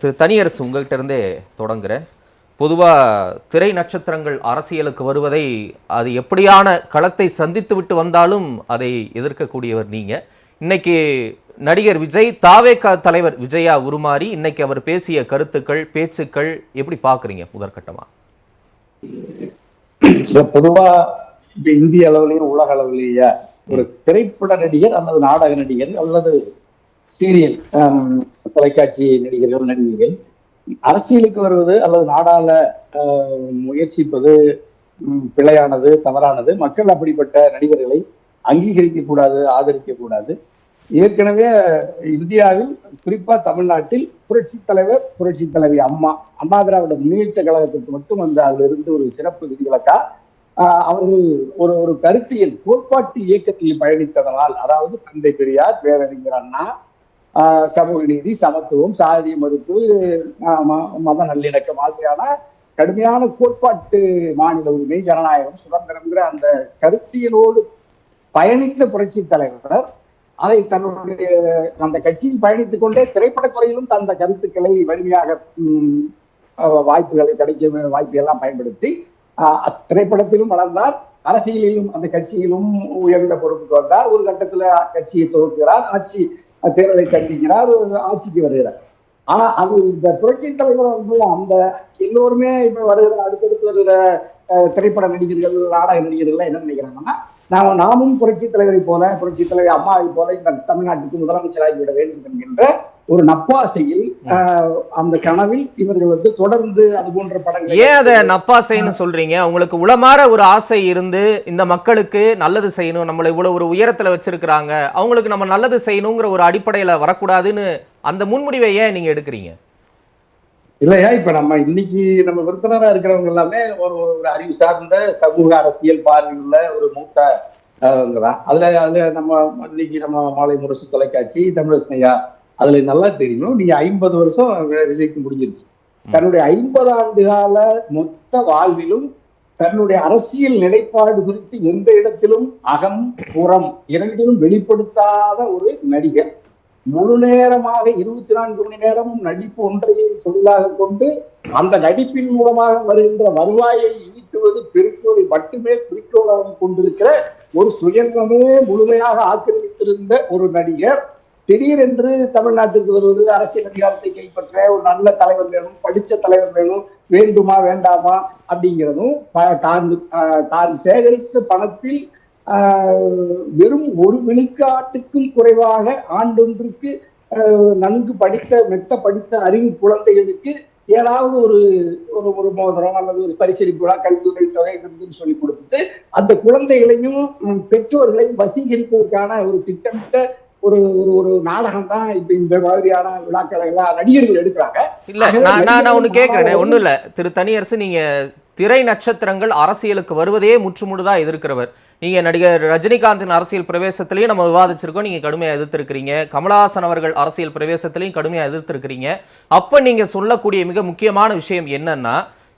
திரு தனியரசு உங்ககிட்ட இருந்தே தொடங்குறேன். பொதுவாக திரை நட்சத்திரங்கள் அரசியலுக்கு வருவதை அது எப்படியான களத்தை சந்தித்து விட்டு வந்தாலும் அதை எதிர்க்கக்கூடியவர் நீங்க. இன்னைக்கு நடிகர் விஜய் தாவேகா தலைவர் விஜயா உருமாறி இன்னைக்கு அவர் பேசிய கருத்துக்கள் பேச்சுக்கள் எப்படி பார்க்குறீங்க முதற்கட்டமாக பொதுவா இந்திய அளவுலயும் உலக அளவிலேயே ஒரு திரைப்பட நடிகர் அல்லது நாடக நடிகர் அல்லது சீரியல் தொலைக்காட்சி நடிகர்கள் நடிகைகள். அரசியலுக்கு வருவது அல்லது நாடாள முயற்சிப்பது பிழையானது தவறானது. மக்கள் அப்படிப்பட்ட நடிகர்களை அங்கீகரிக்க கூடாது ஆதரிக்க கூடாது. ஏற்கனவே இந்தியாவில் குறிப்பா தமிழ்நாட்டில் புரட்சி தலைவர் புரட்சி தலைவி அம்மா அம்மா திராவிட முன்னேற்ற கழகத்திற்கு மட்டும் வந்து அதுல இருந்து ஒரு சிறப்பு விதிவிலக்கா அவர்கள் ஒரு ஒரு கருத்தியல் கோட்பாட்டு இயக்கத்தில் பயணித்ததனால் அதாவது தந்தை பெரியார் பேரறிஞர் அண்ணா சமூக நீதி சமத்துவம் சாதி மறுப்பு மத நல்லிணக்கம் மாதிரியான கடுமையான கோட்பாட்டு மாநில உரிமை ஜனநாயகம் சுதந்திரம்ங்கிற அந்த கருத்தியலோடு பயணித்த புரட்சி தலைவர் அதை தன்னுடைய அந்த கட்சியில் பயணித்துக் கொண்டே திரைப்படத்துறையிலும் தந்த கருத்துக்களை வலிமையாக வாய்ப்புகளை கிடைக்க வாய்ப்பை எல்லாம் பயன்படுத்தி ஆஹ், திரைப்படத்திலும் வளர்ந்தார். அரசியலிலும் அந்த கட்சியிலும் உயர்ந்த பொறுப்புக்கு வந்தார். ஒரு கட்டத்துல கட்சியை தொகுக்கிறார் ஆட்சி தேர்தலை சந்திக்கிறார் ஒரு ஆட்சிக்கு வருகிறார். ஆனா அது இந்த புரட்சி தலைவர் வந்து அந்த எல்லோருமே இப்ப வருகிற அடுத்தடுத்து வருகிற திரைப்பட நடிகர்கள் நாடக நடிகர்கள் என்ன நினைக்கிறாங்கன்னா நாம நாமும் புரட்சி தலைவரை போல புரட்சி தலைவர் அம்மாவை போல இந்த தமிழ்நாட்டுக்கு முதலமைச்சராகி விட வேண்டும் என்கின்ற ஒரு நப்பாசையில் அந்த கனவில் இவர்கள் வந்து தொடர்ந்து அது போன்ற படங்களை ஏன் அதை நப்பாசைன்னு சொல்றீங்க? உங்களுக்கு உளமாற ஒரு ஆசை இருந்து இந்த மக்களுக்கு நல்லது செய்யணும் நம்மளை இவ்வளவு ஒரு உயரத்துல வச்சிருக்கிறாங்க அவங்களுக்கு நம்ம நல்லது செய்யணுங்கிற ஒரு அடிப்படையில வரக்கூடாதுன்னு அந்த முன்முடிவை ஏன் நீங்க எடுக்கிறீங்க? இல்லையா? இப்ப நம்ம இன்னைக்கு நம்ம விருந்தினரா இருக்கிறவங்க எல்லாமே ஒரு ஒரு அறிவு சார்ந்த சமூக அரசியல் பார்வையுள்ள ஒரு மூத்த அதுல அதுல நம்ம இன்னைக்கு நம்ம மாலை முரசு தொலைக்காட்சி தமிழரசன் ஐயா அதுல நல்லா தெரியும். நீங்க ஐம்பது வருஷம் விஜய்க்கு முடிஞ்சிருச்சு. தன்னுடைய ஐம்பது ஆண்டு கால மொத்த வாழ்விலும் தன்னுடைய அரசியல் நிலைப்பாடு குறித்து எந்த இடத்திலும் அகம் புறம் இரண்டிலும் வெளிப்படுத்தாத ஒரு நடிகர் முழு நேரமாக இருபத்தி நான்கு மணி நேரமும் நடிப்பு ஒன்றையே தொழிலாக கொண்டு அந்த நடிப்பின் மூலமாக வருகின்ற வருவாயை ஈட்டுவது பெருக்குவதை மட்டுமே குறிக்கோளாக கொண்டிருக்கிற ஒரு சுயநலமே முழுமையாக ஆக்கிரமித்திருந்த ஒரு நடிகர் திடீரென்று தமிழ்நாட்டிற்கு வருவது அரசியல் அதிகாரத்தை கைப்பற்ற ஒரு நல்ல தலைவர் வேணும் படித்த தலைவர் வேணும் வேண்டுமா வேண்டாமா அப்படிங்கிறதும் ப- தான் தான் சேகரித்த பணத்தில் வெறும் ஒரு விழுக்காட்டுக்கும் குறைவாக ஆண்டொன்றுக்கு நன்கு படித்த மெத்த படித்த அறிவு குழந்தைகளுக்கு ஏதாவது ஒரு ஒரு ஒரு மோதிரம் அல்லது ஒரு பரிசளிப்பு விழா தொகை அப்படின்னு சொல்லி கொடுத்துட்டு அந்த குழந்தைகளையும் பெற்றோர்களையும் வசீகரிப்பதற்கான ஒரு திட்டமிட்ட ஒரு ஒரு ஒரு நாடகம் தான் இப்ப இந்த மாதிரியான விழாக்களை எல்லாம் நடிகர்கள் எடுக்கிறாங்க. இல்ல நான் நான் ஒண்ணு கேட்கிறேன் ஒண்ணும் இல்ல. திரு தனியரசு நீங்க திரை நட்சத்திரங்கள் அரசியலுக்கு வருவதையே முற்றுமுழுதா எதிர்க்கிறவர். நீங்க நடிகர் ரஜினிகாந்தின் அரசியல் பிரவேசத்திலையும் நம்ம விவாதிச்சிருக்கோம். நீங்க கடுமையா எதிர்த்திருக்கிறீங்க. கமலஹாசன் அவர்கள் அரசியல் பிரவேசத்திலையும் கடுமையா எதிர்த்திருக்கிறீங்க. அப்ப நீங்க சொல்லக்கூடிய மிக முக்கியமான விஷயம் என்னன்னா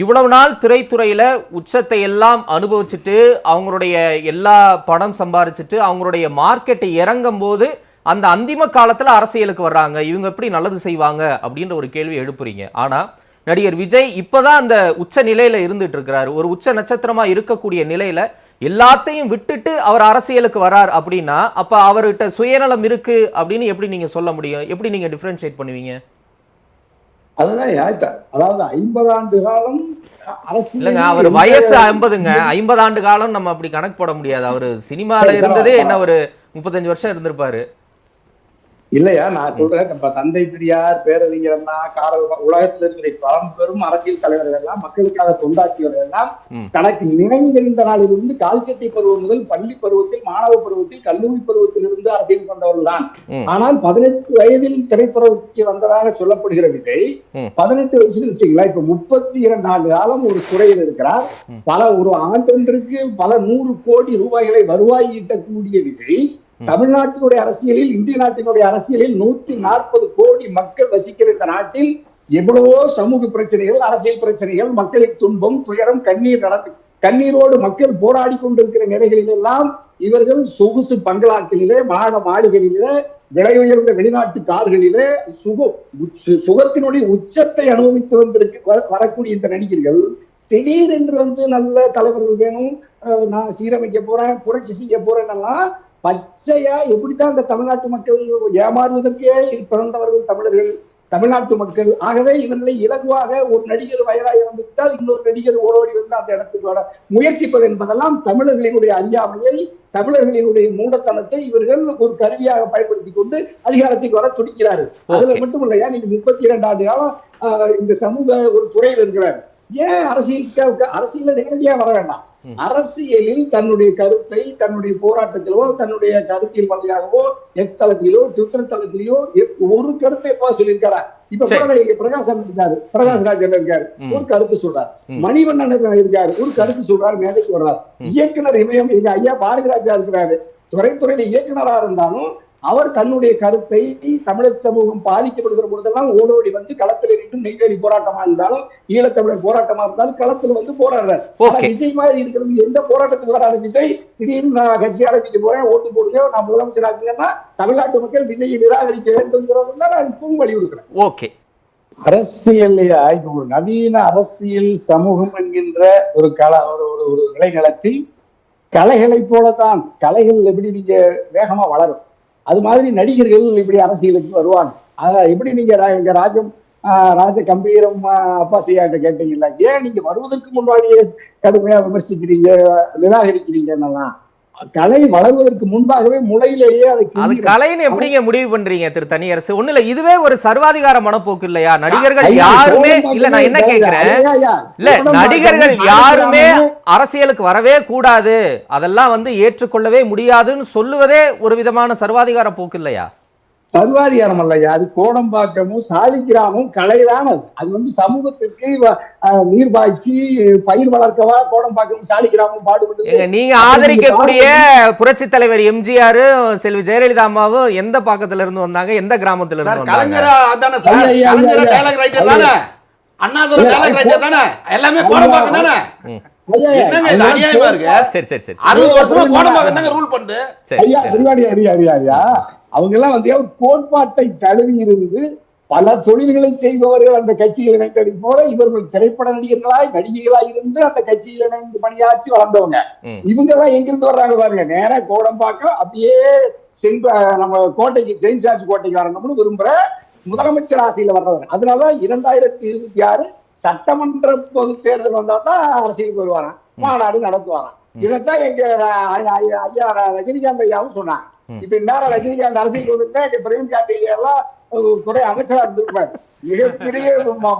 இவ்வளவு நாள் திரைத்துறையில் உச்சத்தை எல்லாம் அனுபவிச்சுட்டு அவங்களுடைய எல்லா பணம் சம்பாரிச்சுட்டு அவங்களுடைய மார்க்கெட்டை இறங்கும் போது அந்த அந்திம காலத்தில் அரசியலுக்கு வர்றாங்க. இவங்க எப்படி நல்லது செய்வாங்க? அப்படின்ற ஒரு கேள்வி எழுப்புறீங்க. ஆனால் நடிகர் விஜய் இப்போதான் அந்த உச்ச நிலையில் இருந்துட்டு இருக்கிறார். ஒரு உச்ச நட்சத்திரமாக இருக்கக்கூடிய நிலையில் எல்லாத்தையும் விட்டுட்டு அவர் அரசியலுக்கு வரார் அப்படின்னா அப்போ அவர்கிட்ட சுயநலம் இருக்குது அப்படின்னு எப்படி நீங்கள் சொல்ல முடியும்? எப்படி நீங்கள் டிஃப்ரென்ஷியேட் பண்ணுவீங்க? அதுதான் அதாவது ஐம்பது ஆண்டு காலம் இல்லங்க அவர் வயசு ஐம்பதுங்க. ஐம்பது ஆண்டு காலம் நம்ம அப்படி கணக்கு போட முடியாது. அவரு சினிமால இருந்ததே. என்ன ஒரு முப்பத்தஞ்சு வருஷம் இருந்திருப்பாரு. இல்லையா நான் சொல்றேன் நம்ம தந்தை பெரியார் பேரறிஞர் அண்ணா காரல் உலகத்தில் இருக்கிற பழம்பெரும் அரசியல் தலைவர்கள் எல்லாம் மக்களுக்காக தொண்டாற்றியவர்கள் எல்லாம். தனக்கு நினைந்திருந்த நாளிலிருந்து கால்சட்டை பருவம் முதல் பள்ளி பருவத்தில் மாணவ பருவத்தில் கல்லூரி பருவத்தில் இருந்து அரசியல் வந்தவர்கள் தான். ஆனால் பதினெட்டு வயதில் திரைத்துறைக்கு வந்ததாக சொல்லப்படுகிற விஜய். பதினெட்டு வயசுல வச்சுங்களா இப்ப முப்பத்தி இரண்டு ஆண்டு காலம் ஒரு துறையில் இருக்கிறார் பல ஒரு ஆண்டொன்றுக்கு பல நூறு கோடி ரூபாய்களை வருவாய் ஈட்டக்கூடிய விஜய் தமிழ்நாட்டினுடைய அரசியலில் இந்திய நாட்டினுடைய அரசியலில் நூத்தி நாற்பது கோடி மக்கள் வசிக்கிற இந்த நாட்டில் எவ்வளவோ சமூக பிரச்சனைகள் அரசியல் பிரச்சனைகள் மக்களின் துன்பம் துயரம் கண்ணீர் நடந்து கண்ணீரோடு மக்கள் போராடி கொண்டிருக்கிற நிலைகளில் எல்லாம் இவர்கள் சொகுசு பங்களாக்களிலே மாட மாளிகைகளிலே விலை உயர்ந்த வெளிநாட்டு கார்களிலே சுகம் உச்ச- சுகத்தினுடைய உச்சத்தை அனுபவித்து வந்திருக்கு வரக்கூடிய இந்த நடிகர்கள் திடீரென்று வந்து நல்ல தலைவர்கள் வேணும் நான் சீரமைக்க போறேன் புரட்சி செய்ய போறேன்னெல்லாம் பச்சையா எப்படித்தான் இந்த தமிழ்நாட்டு மக்கள் ஏமாறுவதற்கே பிறந்தவர்கள் தமிழர்கள் தமிழ்நாட்டு மக்கள். ஆகவே இவர்களை இலகுவாக ஒரு நடிகர் வயதாக இறந்துவிட்டால் இன்னொரு நடிகர் ஓடோடி வந்து அந்த இடத்துக்கு வர முயற்சிப்பது என்பதெல்லாம் தமிழர்களினுடைய அறியாமையை தமிழர்களினுடைய மூடத்தனத்தை இவர்கள் ஒரு கருவியாக பயன்படுத்தி கொண்டு அதிகாரத்துக்கு வர துடிக்கிறார்கள். அதுல மட்டும் இல்லையா நீங்க முப்பத்தி இரண்டு ஆண்டு காலம் இந்த சமூக ஒரு துறையில் இருக்கிறார். ஏன் அரசியலுக்கு அரசியல நேரடியா வர வேண்டாம்? அரசியலில் தன்னுடைய கருத்தை தன்னுடைய போராட்டத்திலோ தன்னுடைய கருத்தியல் வழியாகவோ எக்ஸ் தளத்திலோ ட்விட்டர் தளத்திலோ ஒரு கருத்தை எப்போ சொல்லியிருக்காரா இப்ப இங்க பிரகாசம் இருக்காரு. பிரகாஷ் ராஜன் இருக்காரு. ஒரு கருத்து சொல்றாரு. மணிவண்ணன் இருக்காரு ஒரு கருத்து சொல்றாரு மேடைக்கு வர்றாரு. இயக்குனர் இமயம் எங்க ஐயா பாரதிராஜா இருக்கிறாரு. துறைத்துறையில இயக்குனரா இருந்தாலும் அவர் தன்னுடைய கருத்தை தமிழர் சமூகம் பாதிக்கப்படுகிற பொழுதெல்லாம் ஓடோடி வந்து களத்தில் நின்று நெய்வேலி போராட்டமா இருந்தாலும் ஈழத்தமிழர் போராட்டமா இருந்தாலும் களத்துல வந்து போராடுறாரு. விஜய் மாதிரி இருக்கிறது எந்த போராட்டத்துக்கு வராத விஜய். திடீர்னு நான் கட்சி ஆரம்பிக்க போறேன் ஓட்டு போடுங்க நான் முதலமைச்சர் ஆக்குங்கன்னா தமிழ்நாட்டு மக்கள் விஜயை நிராகரிக்க வேண்டும்ங்கிறது தான் நான் இப்பவும் வலியுறுத்துறேன். ஓகே. அரசியல்லையா இப்ப ஒரு நவீன அரசியல் சமூகம் என்கின்ற ஒரு கல ஒரு ஒரு ஒரு விளைநிலத்தில் கலைகளை போலத்தான் கலைகள் எப்படி நீங்க வேகமா வளரும்? அது மாதிரி நடிகர்கள் இப்படி அரசியலுக்கு வருவாங்க. அதான் எப்படி நீங்க ரா- இங்க ராஜம் ஆஹ் ராஜ கம்பீரம் ஆஹ் அப்பாசியாட்ட கேட்டீங்கல்ல ஏன் நீங்க வருவதற்கு முன்னாடியே கடுமையா விமர்சிக்கிறீங்க நிராகரிக்கிறீங்கன்னெல்லாம் கலை வளர்வதற்கு முன்பாகவே முளையிலேயே அதை. கலைன்னு எப்படிங்க முடிவு பண்றீங்க திரு தனியரசு? ஒண்ணு இல்ல இதுவே ஒரு சர்வாதிகார மனப்போக்கு இல்லையா? நடிகர்கள் யாருமே இல்ல நான் என்ன கேக்குறேன்? இல்ல நடிகர்கள் யாருமே அரசியலுக்கு வரவே கூடாது. அதெல்லாம் வந்து ஏற்றுக்கொள்ளவே முடியாதுன்னு சொல்லுவதே ஒரு விதமான சர்வாதிகார போக்கு இல்லையா? சர்வாதிகாரம் அல்லையா அது கோடம்பாக்கமும் சாலிகிராமும் கலைதான் அது அது வந்து சமூகத்திற்கு நீர் பாய்ச்சி பயிர் வளர்க்கவா கோடம்பாக்கமும் சாலிகிராமும் பாடுபட்டு நீங்க ஆதரிக்கக்கூடிய புரட்சி தலைவர் எம்ஜிஆர் செல்வி ஜெயலலிதா அம்மாவும் எந்த பாக்கத்துல இருந்து வந்தாங்க? எந்த கிராமத்துல இருந்து வந்தாங்க? கலைஞரா தானே எல்லாமே கோடம்பாக்கம் தானே? அவங்க எல்லாம் வந்து ஒரு கோட்பாட்டை தழுவி இருந்து பல தொழில்களை செய்பவர்கள் அந்த கட்சியில் இணைந்ததை போல இவர்கள் திரைப்பட நடிகர்களாய் நடிகைகளாய் இருந்து அந்த கட்சியில் இணைந்து பணியாற்றி வளர்ந்தவங்க. இவங்க எல்லாம் எங்கிருந்து வர்றாங்க பாருங்க நேரா கோடம்பாக்கம் அப்படியே செங்க நம்ம கோட்டைக்கு செயின்ட் ஜார்ஜ் கோட்டைக்கு வரணும்னு விரும்புற முதலமைச்சர் ஆசையில வர்றவர். அதனாலதான் இரண்டாயிரத்தி இருபத்தி ஆறு சட்டமன்ற பொது தேர்தல் வந்தா தான் அரசியலுக்கு வருவாராம். மாநாடு நடத்துவாராம். இதைத்தான் எங்க ஐயா ரஜினிகாந்த் ஐயாவும் சொன்னாங்க. இப்ப இந்நேரம் ரஜினிகாந்த் அரசியல் வந்துட்டா எங்க பிரேம் கார்த்திகை எல்லாம் துறை அமைச்சரா இருந்திருப்பாரு. மிகப்பெரிய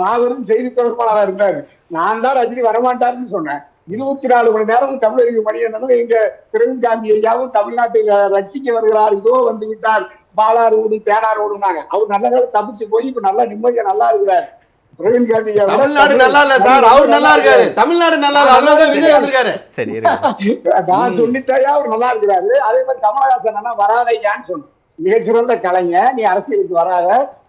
மாபெரும் செய்தி தொடர்பாளராக இருந்தாரு. நான் தான் ரஜினி வரமாட்டாருன்னு சொன்னேன். இருபத்தி நாலு மணி நேரம் தமிழறிவு மணியனும் எங்க பிரவீன் காந்தி ஐயாவும் தமிழ்நாட்டில் ரட்சிக்க வருகிறார். இதோ வந்து விட்டார் பாலார் ஓடு தேனார் ஓடுனாங்க அவர் நல்ல நேரம் தப்பிச்சு போய் இப்ப நல்லா நிம்மதியா நல்லா இருக்கிறார். பிரவீன் காந்தி தமிழ்நாடு நல்லா இல்ல சார். அவர் நல்லா இருக்காரு. தமிழ்நாடு நல்லா இல்ல. அதனால தான் விஜய் வந்திருக்காரு. சரி. நான் சொல்லிட்டாயா அவர் நல்லா இருக்கிறாரு. அதே மாதிரி கமலஹாசன் அண்ணா வராதையான்னு சொன்னேன். மிகச்சிறந்த கலைஞர் நீ அரசியலுக்கு வராத.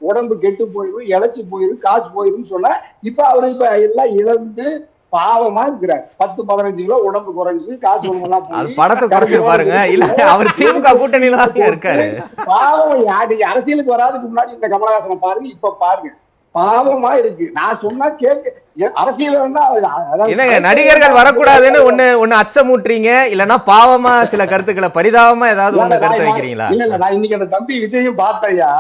உடம்பு கெட்டு போயிடும் இழைச்சி போயிடும் காசு போயிடும் சொன்ன. இப்ப அவரு இப்ப எல்லாம் இழந்து பாவமா இருக்கிறார். பத்து பதினஞ்சு கிலோ உடம்பு குறைஞ்சு காசு அது படத்தை குறைச்சு பாருங்க. இல்ல அவர் திமுக கூட்டணியில இருக்காரு. பாவம் யாரு அரசியலுக்கு வராதுக்கு முன்னாடி இந்த கமலஹாசனை பாருங்க இப்ப பாருங்க. பாவமா இருக்கு. நான் சொன்னா கேட்க அரசியல் என்னங்க நடிகர்கள் வரக்கூடாதுன்னு ஒண்ணு ஒண்ணு அச்சமூட்டுறீங்க. இல்லனா பாவமா சில கருத்துக்களை பரிதாபமா ஏதாவது ஒண்ணு கருத்து வைக்கிறீங்களா? இல்ல இல்ல நான் இன்னைக்கு அந்த தம்பி விஜயும் பார்த்தையா.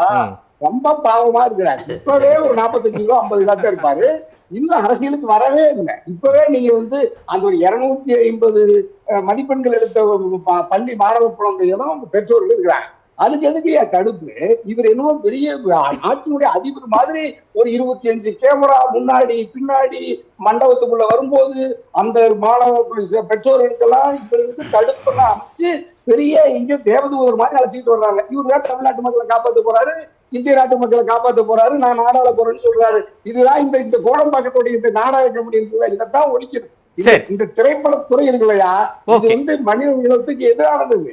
ரொம்ப பாவமா இருக்கிறார். இப்பவே ஒரு நாற்பத்தஞ்சு கிலோ ஐம்பது கிலோ தான் இருப்பாரு. இன்னும் அரசியலுக்கு வரவே இல்லை. இப்பவே நீங்க வந்து அந்த ஒரு இருநூத்தி ஐம்பது மதிப்பெண்கள் எடுத்த ப- பள்ளி மாணவ குழந்தைகளும் பெற்றோர்கள் இருக்கிறாங்க. அதுக்கு எதுக்கையா கடுப்பு? தடுப்பு இவர் என்னவோ பெரிய நாட்டினுடைய அதிபர் மாதிரி ஒரு இருபத்தி அஞ்சு கேமரா முன்னாடி பின்னாடி மண்டபத்துக்குள்ள வரும்போது அந்த மாணவ பெற்றோர்களுக்கெல்லாம் இவர் வந்து தடுப்பெல்லாம் அமைச்சு பெரிய இங்க தேவதூதர் மாதிரி அழைச்சிட்டு வர்றாங்க. இவர் தான் தமிழ்நாட்டு மக்களை காப்பாத்த போறாரு. இந்திய நாட்டு மக்களை காப்பாத்த போறாரு நான் நாடாள போறேன்னு சொல்றாரு. இதுதான் இந்த இந்த கோடம்பாக்கத்துடைய இந்த நாடக கம்பெனி இருக்குல்ல இதைத்தான் ஒழிக்கணும். இந்த- சரி. இந்த திரைப்பட துறை இருக்குல்லையா இது. வந்து மனித இனத்துக்கு எதிரானது.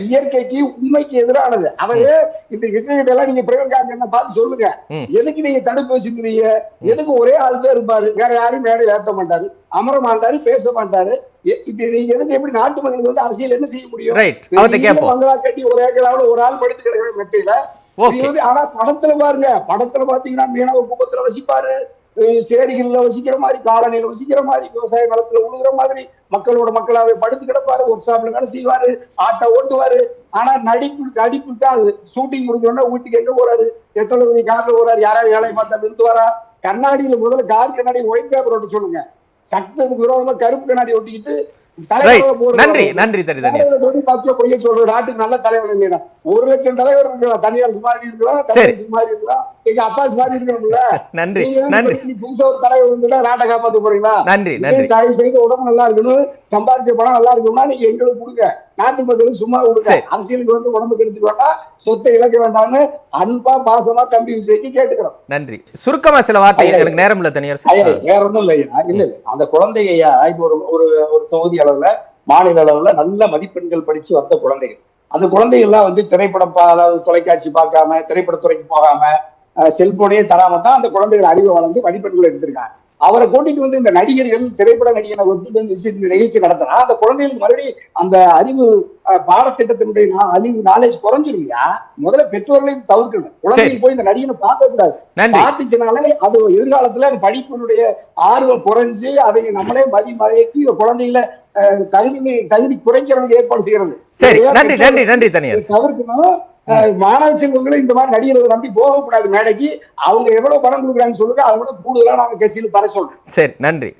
இயற்கைக்கு உண்மைக்கு எதிரானது. அதையே இந்த எல்லாம் நீங்க பிரியங்கா என்ன பார்த்து சொல்லுங்க. எதுக்கு நீங்க தடுப்பு வச்சுக்கிறீங்க எதுக்கு ஒரே ஆள் தான் இருப்பாரு? வேற யாரும் மேடை ஏற்ற மாட்டாரு. அமர மாட்டாரு பேச மாட்டாரு. எதுக்கு எப்படி நாட்டு மக்களுக்கு வந்து அரசியல் என்ன செய்ய முடியும்? பங்களா கட்டி ஒரு ஏக்கராவோட ஒரு ஆள் படுத்து கிடக்கிற மெட்டையில வந்து ஆனா படத்துல பாருங்க. படத்துல பாத்தீங்கன்னா மீனவ குப்பத்துல வசிப்பாரு. சேரிகள்ல வசிக்கிற மாதிரி காலனியில வசிக்கிற மாதிரி விவசாய நிலத்துல உழுகுற மாதிரி மக்களோட மக்களாவே படுத்து கிடப்பாரு. ஒர்க் ஷாப்ல வேலை செய்வாரு. ஆட்டோ ஓட்டுவாரு. ஆனா நடிப்பு நடிப்பு தான் அது. ஷூட்டிங் முடிஞ்சோடனே வீட்டுக்கு எங்க போறாரு? எத்தனை மணி கார்ல போறாரு. யாராவது வேலை பார்த்தா நிறுத்துவாரா? கண்ணாடியில முதல்ல கார் கண்ணாடி ஒயிட் பேப்பர் ஒட்ட சொல்லுங்க. சட்டத்துக்கு விரோதமா கருப்பு கண்ணாடி ஒட்டிக்கிட்டு நன்றி நன்றி தனி பொய்ய சொல்ற நாட்டுக்கு நல்ல தலைவர் இல்லையா? ஒரு லட்சம் தலைவர் இருக்கலாம் தனியார் சரி. தனியார் சுமாரி இருக்கலாம் எங்க அப்பா சுமாரி இருக்கணும்ல? நன்றி நன்றி. புதுசா ஒரு தலைவர் வந்துட்டா நாட்டை காப்பாத்த போறீங்களா? நன்றி நன்றி. தயவு செய்து உடம்பு நல்லா இருக்கணும். சம்பாதிச்ச பணம் நல்லா இருக்கணும்னா நீங்க எங்களுக்கு கொடுங்க. நாட்டு மக்களுக்கு சும்மா கொடுங்க. அரசியலுக்கு வந்து உடம்பு கெடுத்துக்க வேண்டாம் சொத்தை இழக்க வேண்டாம்னு அன்பா பாசமா தம்பி விஜய்க்கு கேட்டுக்கிறோம். நன்றி. சுருக்கமா சில வார்த்தைகள் ஐயா. எனக்கு நேரம் இல்ல தனியரசு ஐயா வேற ஒண்ணும் இல்லையா? இல்ல இல்ல. அந்த குழந்தையா இப்ப ஒரு ஒரு ஒரு அளவுல மாநில அளவுல நல்ல மதிப்பெண்கள் படிச்சு வந்த குழந்தைகள். அந்த குழந்தைகள் எல்லாம் வந்து திரைப்படம் அதாவது தொலைக்காட்சி பார்க்காம திரைப்படத்துறைக்கு போகாம செல்போனே தராம தான் அந்த குழந்தைகள் அறிவை வளர்ந்து மதிப்பெண்கள் எடுத்திருக்காங்க. அவரை கூட்டிட்டு வந்து இந்த நடிகர்கள் திரைப்பட நடிகனை வச்சுட்டு வந்து இந்த நிகழ்ச்சி நடத்தினா அந்த குழந்தைகளுக்கு மறுபடியும் அந்த அறிவு பாடத்திட்டத்தினுடைய அறிவு நாலேஜ் குறைஞ்சிருங்கயா முதல்ல பெற்றோர்களையும் தவிர்க்கணும். குழந்தைகள் போய் இந்த நடிகனை பார்க்க கூடாது. பார்த்துச்சுனாலே அது எதிர்காலத்துல அந்த படிப்பினுடைய ஆர்வம் குறைஞ்சு அதை நம்மளே மதி மயக்கி குழந்தைகளை தகுதி தகுதி குறைக்கிறதுக்கு ஏற்பாடு செய்யறது. சரி. இதையா நன்றி பெற்றோர் நன்றி நன்றி தனியரசு தவிர்க்கணும். மாணவ செல்வங்களை இந்த மாதிரி நடிகர்களை நம்பி போகக்கூடாது மேடைக்கு. அவங்க எவ்வளவு பணம் கொடுக்குறாங்கன்னு சொல்லுங்க அதை விட கூடுதலா நாங்க கட்சியில் தர சொல்றோம். சரி நன்றி.